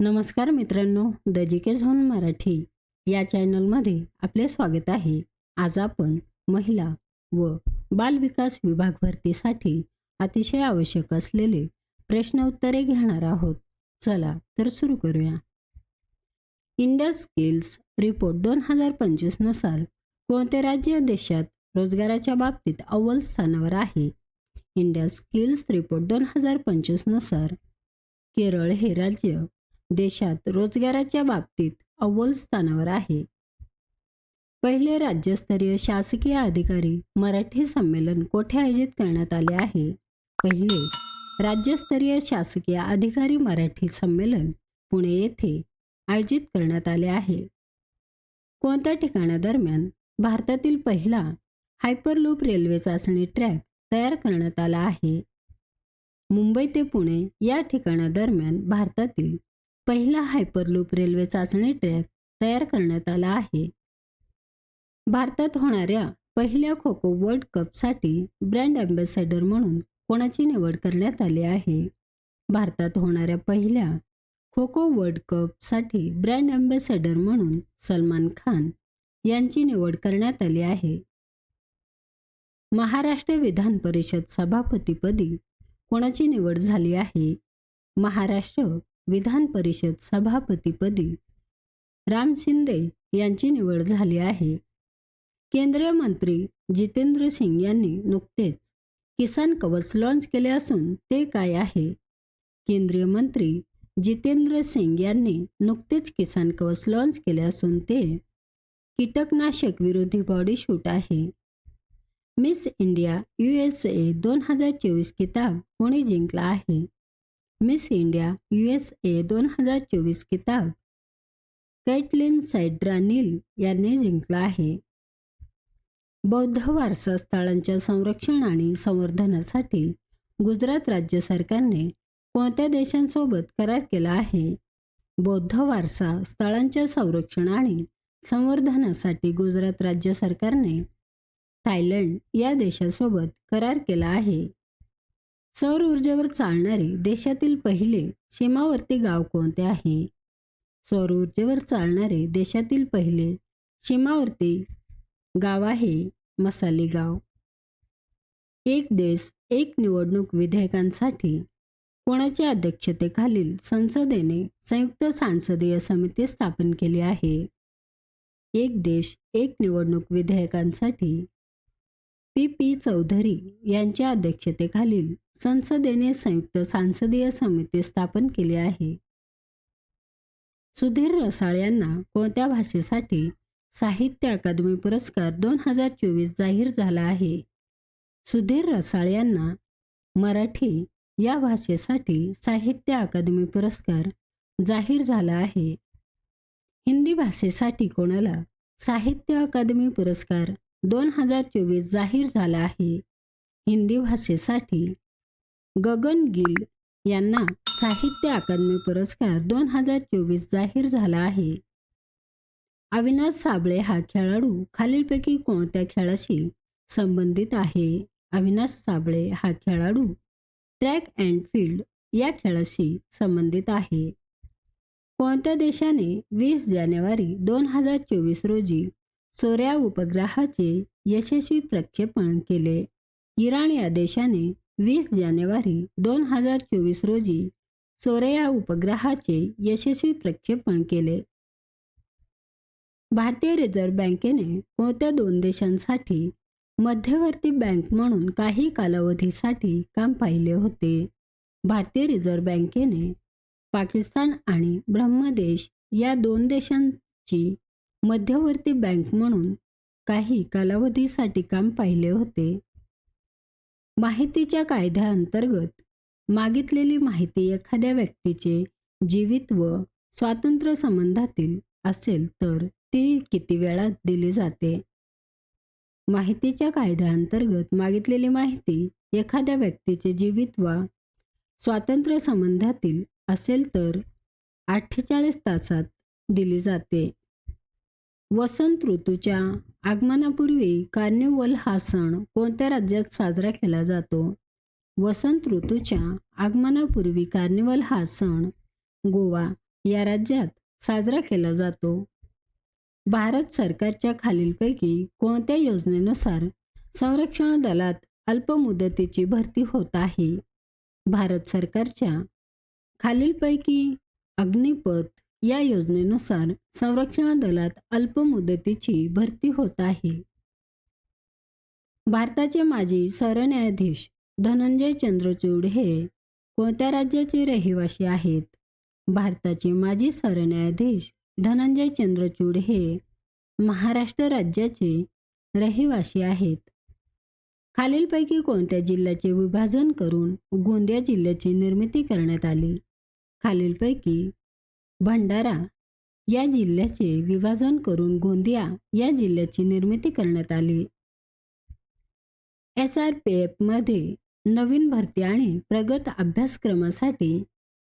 नमस्कार मित्रांनो the G K zone Marathi या चॅनलमध्ये आपले स्वागत आहे. आज आपण महिला व बालविकास विभाग भरतीसाठी अतिशय आवश्यक असलेले प्रश्न उत्तरे घेणार आहोत. चला तर सुरू करूया. इंडिया स्किल्स रिपोर्ट दोन हजार पंचवीसनुसार कोणते राज्य देशात रोजगाराच्या बाबतीत अव्वल स्थानावर आहे? इंडिया स्किल्स रिपोर्ट दोन हजार पंचवीसनुसार केरळ हे राज्य देशात रोजगाराच्या बाबतीत अव्वल स्थानावर आहे. पहिले राज्यस्तरीय शासकीय अधिकारी मराठी संमेलन कोठे आयोजित करण्यात आले आहे? पहिले राज्यस्तरीय शासकीय अधिकारी मराठी संमेलन पुणे येथे आयोजित करण्यात आले आहे. कोणत्या ठिकाणादरम्यान भारतातील पहिला हायपरलूप रेल्वे चाचणी ट्रॅक तयार करण्यात आला आहे? मुंबई ते पुणे या ठिकाणादरम्यान भारतातील पहिला हायपरलूप रेल्वे चाचणी ट्रॅक तयार करण्यात आला आहे. भारतात होणाऱ्या पहिल्या खो खो वर्ल्ड कपसाठी ब्रँड अँबॅसेडर म्हणून कोणाची निवड करण्यात आली आहे? भारतात होणाऱ्या पहिल्या खो खो वर्ल्ड कपसाठी ब्रँड अँबॅसेडर म्हणून सलमान खान यांची निवड करण्यात आली आहे. महाराष्ट्र विधान परिषद सभापतीपदी कोणाची निवड झाली आहे? महाराष्ट्र विधान परिषद सभापतीपदी. राम शिंदे यांची निवड झाली आहे. केंद्रीय मंत्री जितेंद्र सिंग यांनी नुकतेच किसान कवच लॉन्च केले असून ते काय आहे? केंद्रीय मंत्री जितेंद्र सिंग यांनी नुकतेच किसान कवच लॉन्च केले असून ते कीटकनाशक विरोधी बॉडी शूट आहे. Miss India U S A दोन हजार चोवीस किताब कोणी जिंकला आहे. मिस इंडिया यूएसए दोन हजार चोवीस किताब. कैटलिन सैड्रानील यांनी जिंकला आहे. बौद्ध वारसा स्थळांच्या संरक्षण आणि संवर्धनासाठी गुजरात राज्य सरकारने कोणत्या देशांसोबत करार केला आहे? बौद्ध वारसा स्थळांच्या संरक्षण आणि संवर्धनासाठी गुजरात राज्य सरकारने थायलंड या देशासोबत करार केला आहे. सौर ऊर्जेवर चालणारे देशातील पहिले सीमावर्ती गाव कोणते आहे? सौर ऊर्जेवर चालणारे देशातील पहिले सीमावर्ती गाव आहे मसाली गाव. एक देश एक निवडणूक विधेयकांसाठी कोणाच्या अध्यक्षतेखालील संसदेने संयुक्त सांसदीय समिती स्थापन केली आहे? एक देश एक निवडणूक विधेयकांसाठी पी. पी. चौधरी यांच्या अध्यक्षतेखालील संसदेने संयुक्त सांसदीय समिती स्थापन केली आहे. सुधीर रसाळ यांना कोणत्या भाषेसाठी साहित्य अकादमी पुरस्कार दोन हजार चोवीस जाहीर झाला आहे? सुधीर रसाळ यांना मराठी या भाषेसाठी साहित्य अकादमी पुरस्कार जाहीर झाला आहे. हिंदी भाषेसाठी कोणाला साहित्य अकादमी पुरस्कार दोन हजार चोवीस जाहीर झाला आहे. हिंदी भाषेसाठी गगन गिल यांना साहित्य अकादमी पुरस्कार दोन हजार चोवीस जाहीर झाला आहे. अविनाश साबळे हा खेळाडू खालीलपैकी कोणत्या खेळाशी संबंधित आहे? अविनाश साबळे हा खेळाडू ट्रॅक अँड फील्ड या खेळाशी संबंधित आहे. कोणत्या देशाने वीस जानेवारी दोन हजार चोवीस रोजी सोऱ्या उपग्रहाचे यशस्वी प्रक्षेपण केले. इराण या देशाने वीस जानेवारी दोन हजार चोवीस रोजी सोऱ्या उपग्रहाचे यशस्वी प्रक्षेपण केले. भारतीय रिझर्व्ह बँकेने कोणत्या दोन देशांसाठी मध्यवर्ती बँक म्हणून काही कालावधीसाठी काम पाहिले होते? भारतीय रिझर्व्ह बँकेने पाकिस्तान आणि ब्रह्मदेश या दोन देशांची मध्यवर्ती बँक म्हणून काही कालावधीसाठी काम पाहिले होते. माहितीच्या कायद्याअंतर्गत मागितलेली माहिती एखाद्या व्यक्तीचे जीवित व स्वातंत्र्य संबंधातील असेल तर ती किती वेळात दिली जाते? माहितीच्या कायद्याअंतर्गत मागितलेली माहिती एखाद्या व्यक्तीचे जीवित वा स्वातंत्र्य संबंधातील असेल तर अठ्ठेचाळीस तासात दिली जाते. वसंत ऋतूच्या आगमनापूर्वी कार्निवल हा सण कोणत्या राज्यात साजरा केला जातो? वसंत ऋतूच्या आगमनापूर्वी कार्निवल हा सण गोवा या राज्यात साजरा केला जातो. भारत सरकारच्या खालीलपैकी कोणत्या योजनेनुसार संरक्षण दलात अल्पमुदतीची भरती होत आहे? भारत सरकारच्या खालीलपैकी अग्निपथ या योजनेनुसार संरक्षण दलात अल्पमुदतीची भरती होत आहे. भारताचे माजी सरन्यायाधीश धनंजय चंद्रचूड हे कोणत्या राज्याचे रहिवासी आहेत? भारताचे माजी सरन्यायाधीश धनंजय चंद्रचूड हे महाराष्ट्र राज्याचे रहिवासी आहेत. खालीलपैकी कोणत्या जिल्ह्याचे विभाजन करून गोंदिया जिल्ह्याची निर्मिती करण्यात आली? खालीलपैकी भंडारा या जिल्ह्याचे विभाजन करून गोंदिया या जिल्ह्याची निर्मिती करण्यात आली. एस आर पी एफमध्ये नवीन भरती आणि प्रगत अभ्यासक्रमासाठी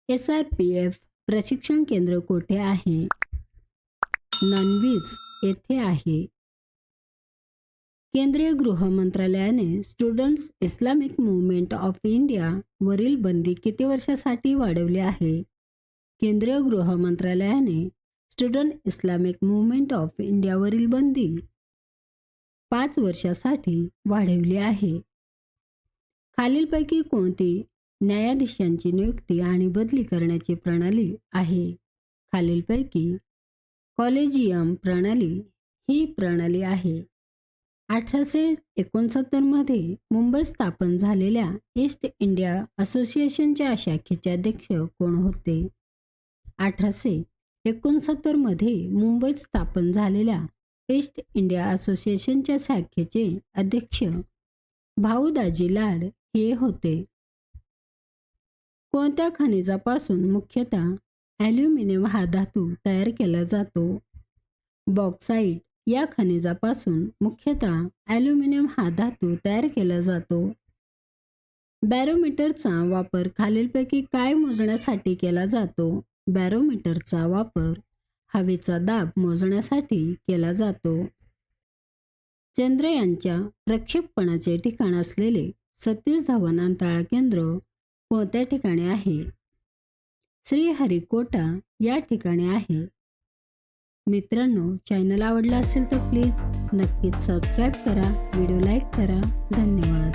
एस आर पी एफ प्रशिक्षण केंद्र कोठे आहे? नॉनवीज येथे आहे. केंद्रीय गृह मंत्रालयाने students Islamic movement of India वरील बंदी किती वर्षासाठी वाढवली आहे? केंद्रीय गृह मंत्रालयाने स्टुडंट इस्लामिक मुवमेंट ऑफ इंडियावरील बंदी पाच वर्षासाठी वाढवली आहे. खालीलपैकी कोणती न्यायाधीशांची नियुक्ती आणि बदली करण्याची प्रणाली आहे? खालीलपैकी कॉलेजियम प्रणाली ही प्रणाली आहे. अठराशे एकोणसत्तरमध्ये मुंबईत स्थापन झालेल्या ईस्ट इंडिया असोसिएशनच्या शाखेचे अध्यक्ष कोण होते? अठराशे एकोणसत्तरमध्ये मुंबईत स्थापन झालेल्या ईस्ट इंडिया असोसिएशनच्या शाखेचे अध्यक्ष भाऊदाजी लाड हे होते. कोणत्या खनिजापासून मुख्यतः ॲल्युमिनियम हा धातू तयार केला जातो? बॉक्साईट या खनिजापासून मुख्यतः ॲल्युमिनियम हा धातू तयार केला जातो. बॅरोमीटरचा वापर खालीलपैकी काय मोजण्यासाठी केला जातो? बॅरोमीटरचा वापर हवेचा दाब मोजण्यासाठी केला जातो. चंद्रयानच्या प्रक्षेपणाचे ठिकाण असलेले सतीश धवन अंतराळ केंद्र कोणत्या ठिकाणी आहे? श्रीहरिकोटा या ठिकाणी आहे. मित्रांनो चॅनल आवडला असेल तर प्लीज नक्कीच सबस्क्राईब करा व्हिडिओ लाईक करा. धन्यवाद.